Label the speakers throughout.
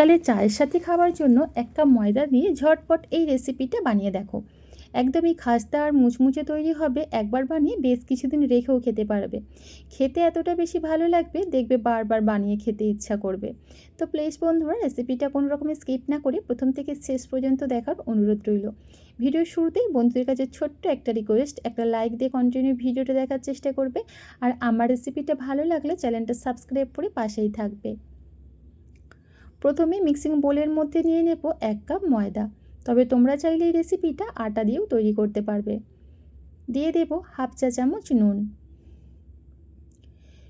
Speaker 1: বিকালে চায়ের সাথে খাওয়ার জন্য এক কাপ ময়দা দিয়ে ঝটপট এই রেসিপিটা বানিয়ে দেখো। একদমই খাস্তা আর মুচমুচে তৈরি হবে, একবার বানিয়ে বেশ কিছুদিন রেখেও খেতে পারবে। খেতে এতটা বেশি ভালো লাগবে, দেখবে বারবার বানিয়ে খেতে ইচ্ছা করবে। তো প্লিজ বন্ধুরা রেসিপিটা কোনো রকমের স্কিপ না করে প্রথম থেকে শেষ পর্যন্ত দেখার অনুরোধ রইল। ভিডিওর শুরুতেই বন্ধুদের কাছে ছোট্ট একটা রিকোয়েস্ট একটা লাইক দিয়ে কন্টিনিউ ভিডিওটা দেখার চেষ্টা করবে। আর আমার রেসিপিটা ভালো লাগলে চ্যানেলটা সাবস্ক্রাইব করে পাশেই থাকবে। প্রথমে মিক্সিং বোলের মধ্যে নিয়ে নেব এক কাপ ময়দা। তবে তোমরা চাইলে এই রেসিপিটা আটা দিয়েও তৈরি করতে পারবে। দিয়ে দেব হাফ চা চামচ নুন।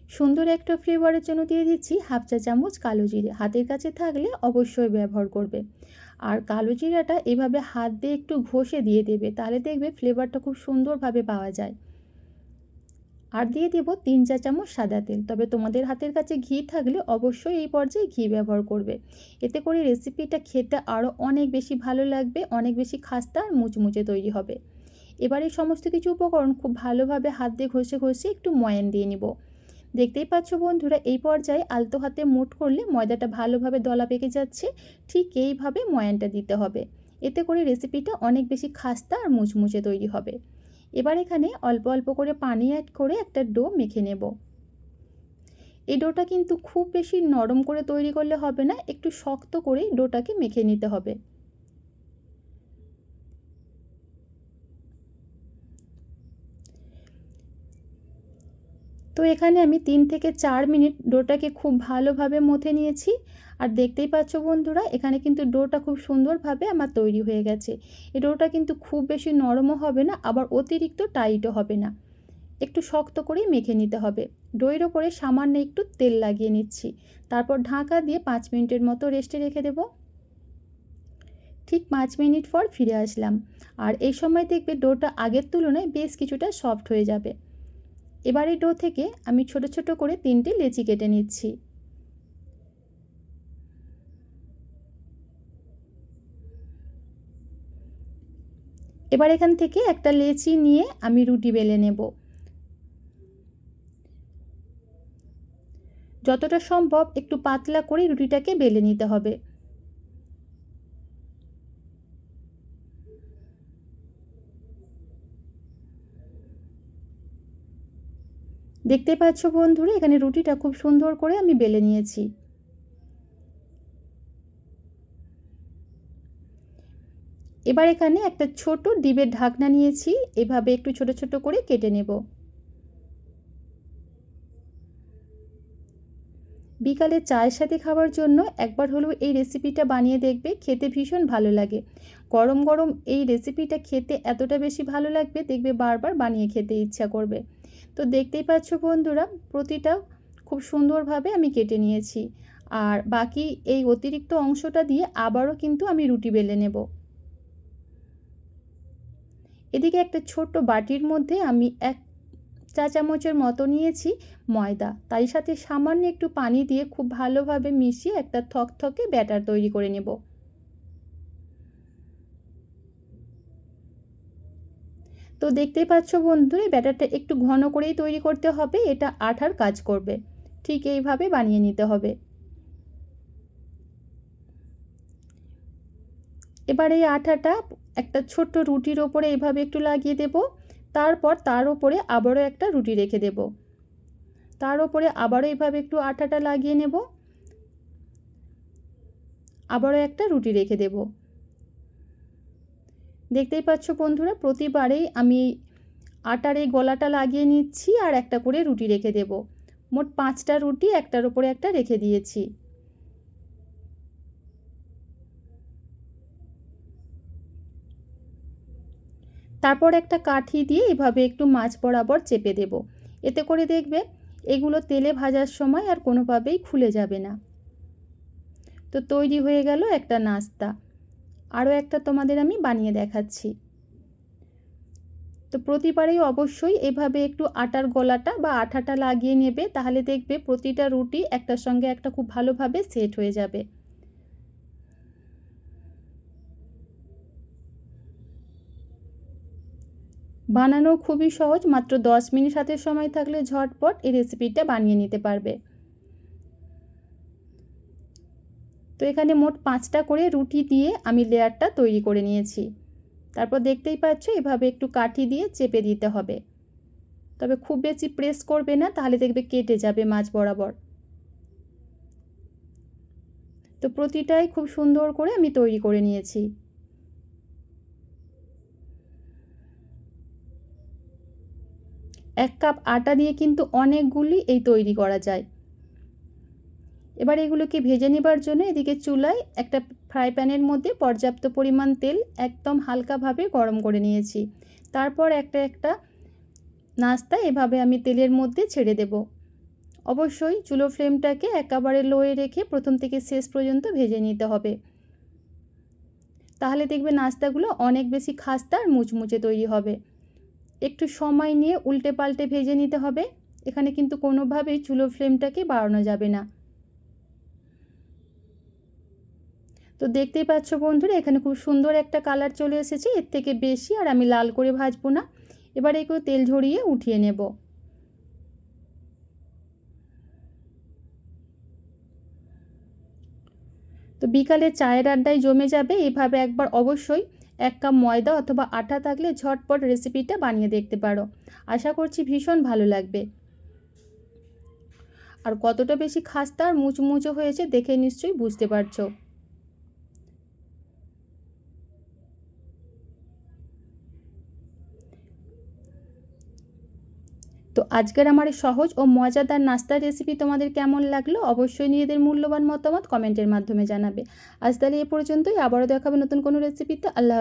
Speaker 1: সুন্দর একটা ফ্লেভারের জন্য দিয়ে দিচ্ছি হাফ চা চামচ কালো জিরে। হাতের কাছে থাকলে অবশ্যই ব্যবহার করবে। আর কালো জিরাটা এভাবে হাত দিয়ে একটু ঘষে দিয়ে দেবে, তাহলে দেখবে ফ্লেভারটা খুব সুন্দরভাবে পাওয়া যায়। আর দিয়ে দেব তিন চা চামচ সাদা তেল। তবে তোমাদের হাতের কাছে ঘি থাকলে অবশ্যই এই পর্যায়ে ঘি ব্যবহার করবে। এতে করে রেসিপিটা খেতে আরও অনেক বেশি ভালো লাগবে, অনেক বেশি খাস্তা আর মুচমুচে তৈরি হবে। এবার এই সমস্ত কিছু উপকরণ খুব ভালোভাবে হাত দিয়ে ঘষে ঘষে একটু ময়ান দিয়ে নিব। দেখতেই পাচ্ছ বন্ধুরা, এই পর্যায়ে আলতো হাতে মুট করলে ময়দাটা ভালোভাবে দলা পেকে যাচ্ছে, ঠিক এইভাবে ময়ানটা দিতে হবে। এতে করে রেসিপিটা অনেক বেশি খাস্তা আর মুচমুচে তৈরি হবে। এবার এখানে অল্প অল্প করে পানি অ্যাড করে একটা ডো মেখে নেব। এই ডোটা কিন্তু খুব বেশি নরম করে তৈরি করলে হবে না, একটু শক্ত করেই ডোটাকে মেখে নিতে হবে। তো এখানে আমি তিন থেকে চার মিনিট ডোটাকে খুব ভালোভাবে মথে নিয়েছি। আর দেখতেই পাচ্ছ বন্ধুরা, এখানে কিন্তু ডোটা খুব সুন্দরভাবে আমার তৈরি হয়ে গেছে। এই ডোটা কিন্তু খুব বেশি নরমও হবে না, আবার অতিরিক্ত টাইটও হবে না। একটু শক্ত করেই মেখে নিতে হবে। ডইয়ের ওপরে সামান্য একটু তেল লাগিয়ে নিচ্ছি। তারপর ঢাকা দিয়ে পাঁচ মিনিটের মতো রেস্টে রেখে দেব। ঠিক পাঁচ মিনিট পর ফিরে আসলাম। আর এই সময় দেখবে ডোটা আগের তুলনায় বেশ কিছুটা সফট হয়ে যাবে। এবার ডো থেকে আমি ছোট ছোট করে তিনটে লেচি কেটে নিচ্ছি। এবার এখান থেকে একটা লেচি নিয়ে আমি রুটি বেলে নেব। যতটা সম্ভব একটু পাতলা করে রুটিটাকে বেলে নিতে হবে। দেখতে পাচ্ছ বন্ধুরা, এখানে রুটিটা খুব সুন্দর করে আমি বেলে নিয়েছি। এবার এখানে একটা ছোট ডিবের ঢাকনা নিয়েছি, এভাবে একটু ছোট ছোট করে কেটে নেব। বিকালে চায়ের সাথে খাওয়ার জন্য একবার হলেও এই রেসিপিটা বানিয়ে দেখবে, খেতে ভীষণ ভালো লাগে। গরম গরম এই রেসিপিটা খেতে এতটা বেশি ভালো লাগবে, দেখবে বারবার বানিয়ে খেতে ইচ্ছা করবে। তো দেখতেই পাচ্ছ বন্ধুরা, প্রতিটা খুব সুন্দরভাবে আমি কেটে নিয়েছি। আর বাকি এই অতিরিক্ত অংশটা দিয়ে আবারও কিন্তু আমি রুটি বেলে নেব। এদিকে একটা ছোট্ট বাটির মধ্যে আমি এক চা চামচের মতো নিয়েছি ময়দা। তাই সাথে সামান্য একটু পানি দিয়ে খুব ভালোভাবে মিশিয়ে একটা থকথকে ব্যাটার তৈরি করে নেব। তো দেখতেই পাচ্ছ এই ব্যাটারটা একটু ঘন করেই তৈরি করতে হবে, এটা আঠার কাজ করবে। ঠিক এইভাবে বানিয়ে নিতে হবে। এবার এই আঠাটা একটা ছোট্ট রুটির ওপরে এইভাবে একটু লাগিয়ে দেব, তারপর তার ওপরে আবারও একটা রুটি রেখে দেব। তার ওপরে আবারও এইভাবে একটু আঠাটা লাগিয়ে নেব, আবারও একটা রুটি রেখে দেব। দেখতেই পাচ্ছ বন্ধুরা, প্রতিবারেই আমি আটার এই গলাটা লাগিয়ে নিচ্ছি আর একটা করে রুটি রেখে দেব। মোট পাঁচটা রুটি একটার ওপরে একটা রেখে দিয়েছি। তারপর একটা কাঠি দিয়ে এভাবে একটু মাছ বরাবর চেপে দেব। এতে করে দেখবে এগুলো তেলে ভাজার সময় আর কোনোভাবেই খুলে যাবে না। তো তৈরি হয়ে গেল একটা নাস্তা। আরও একটা তোমাদের আমি বানিয়ে দেখাচ্ছি। তো প্রতিবারেই অবশ্যই এভাবে একটু আটার গলাটা বা আঠাটা লাগিয়ে নেবে, তাহলে দেখবে প্রতিটা রুটি একটার সঙ্গে একটা খুব ভালোভাবে সেট হয়ে যাবে। বানানো খুবই সহজ, মাত্র দশ মিনিট হাতে সময় থাকলে ঝটপট এই রেসিপিটা বানিয়ে নিতে পারবে। তো এখানে মোট পাঁচটা করে রুটি দিয়ে আমি লেয়ারটা তৈরি করে নিয়েছি। তারপর দেখতেই পাচ্ছ এভাবে একটু কাঠি দিয়ে চেপে দিতে হবে। তবে খুব বেশি প্রেস করবে না, তাহলে দেখবে কেটে যাবে মাছ বরাবর। তো প্রতিটাই খুব সুন্দর করে আমি তৈরি করে নিয়েছি। এক কাপ আটা দিয়ে কিন্তু অনেকগুলি এই তৈরি করা যায়। এবার এগুলোকে ভেজে নেবার জন্য এদিকে চুলায় একটা ফ্রাই প্যানের মধ্যে পর্যাপ্ত পরিমাণ তেল একদম হালকাভাবে গরম করে নিয়েছি। তারপর একটা একটা নাস্তা এভাবে আমি তেলের মধ্যে ছেড়ে দেব। অবশ্যই চুলো ফ্লেমটাকে একেবারে লোয়ে রেখে প্রথম থেকে শেষ পর্যন্ত ভেজে নিতে হবে। তাহলে দেখবে নাস্তাগুলো অনেক বেশি খাস্তা আর মুচমুচে তৈরি হবে। একটু সময় নিয়ে উল্টে পাল্টে ভেজে নিতে হবে। এখানে কিন্তু কোনোভাবেই চুলো ফ্লেমটাকে বাড়ানো যাবে না। তো দেখতেই পাচ্ছ বন্ধুরা, এখানে খুব সুন্দর একটা কালার চলে এসেছে। এর থেকে বেশি আর আমি লাল করে ভাজবো না। এবার এগুলো তেল ঝরিয়ে উঠিয়ে নেব। তো বিকালে চায়ের আড্ডায় জমে যাবে, এভাবে একবার অবশ্যই এক কাপ ময়দা অথবা আটা থাকলে ঝটপট রেসিপিটা বানিয়ে দেখতে পারো। আশা করছি ভীষণ ভালো লাগবে। আর কতটা বেশি খাস্তা আর মুচমুচো হয়েছে দেখে নিশ্চয়ই বুঝতে পারছ। তো আজকের আমার সহজ ও মজাদার নাস্তার রেসিপি তোমাদের কেমন লাগল? অবশ্যই নিজেদের মূল্যবান মতামত কমেন্টের মাধ্যমে জানাবে। আজ তাহলে এ পর্যন্তই। আবারও দেখাবে নতুন কোনো রেসিপিতে আল্লাহ